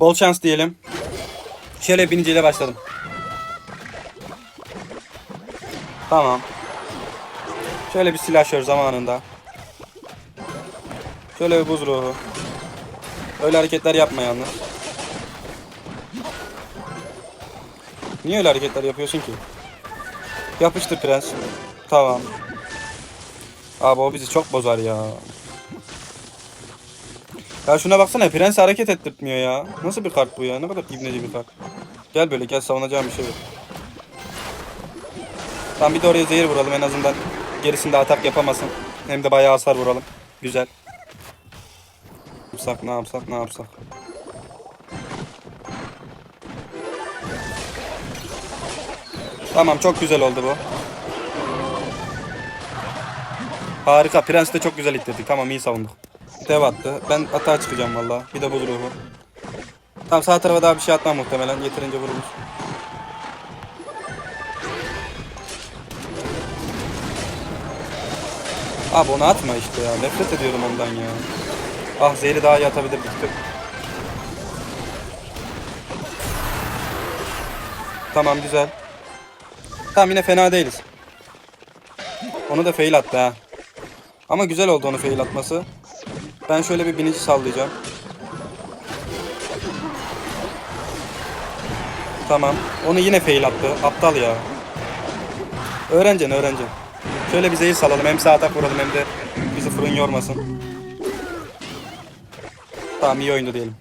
Bol şans diyelim. Şöyle biniciyle başladım. Tamam. Şöyle bir silahşör zamanında. Şöyle bir buz ruhu. Öyle hareketler yapma yalnız. Niye öyle hareketler yapıyorsun ki? Yapıştır prens. Tamam. Abi o bizi çok bozar ya. Ya şuna baksana prens hareket ettirtmiyor ya. Nasıl bir kart bu ya? Ne kadar ibneci bir kart. Gel böyle gel savunacağım bir şey yok. Tamam bir de oraya zehir vuralım en azından. Gerisinde atak yapamasın. Hem de bayağı hasar vuralım. Güzel. Ne yapsak ne yapsak ne yapsak. Tamam çok güzel oldu bu. Harika. Prens de çok güzel ittirdik. Tamam iyi savunduk. Dev attı. Ben atağa çıkacağım valla. Bir de buz ruhu. Tamam sağ tarafa daha bir şey atmam muhtemelen. Yeterince vurmuş. Abi onu atma işte ya. Nefret ediyorum ondan ya. Ah zehri daha iyi atabilirdik. Tamam güzel. Tamam yine fena değiliz. Onu da fail attı ha. Ama güzel oldu onu fail atması. Ben şöyle bir binici sallayacağım. Tamam. Onu yine fail attı. Aptal ya. Öğreneceksin öğreneceksin. Şöyle bir zehir salalım. Hem sağ vuralım hem de bizi fırın yormasın. Tamam iyi oyundu diyelim.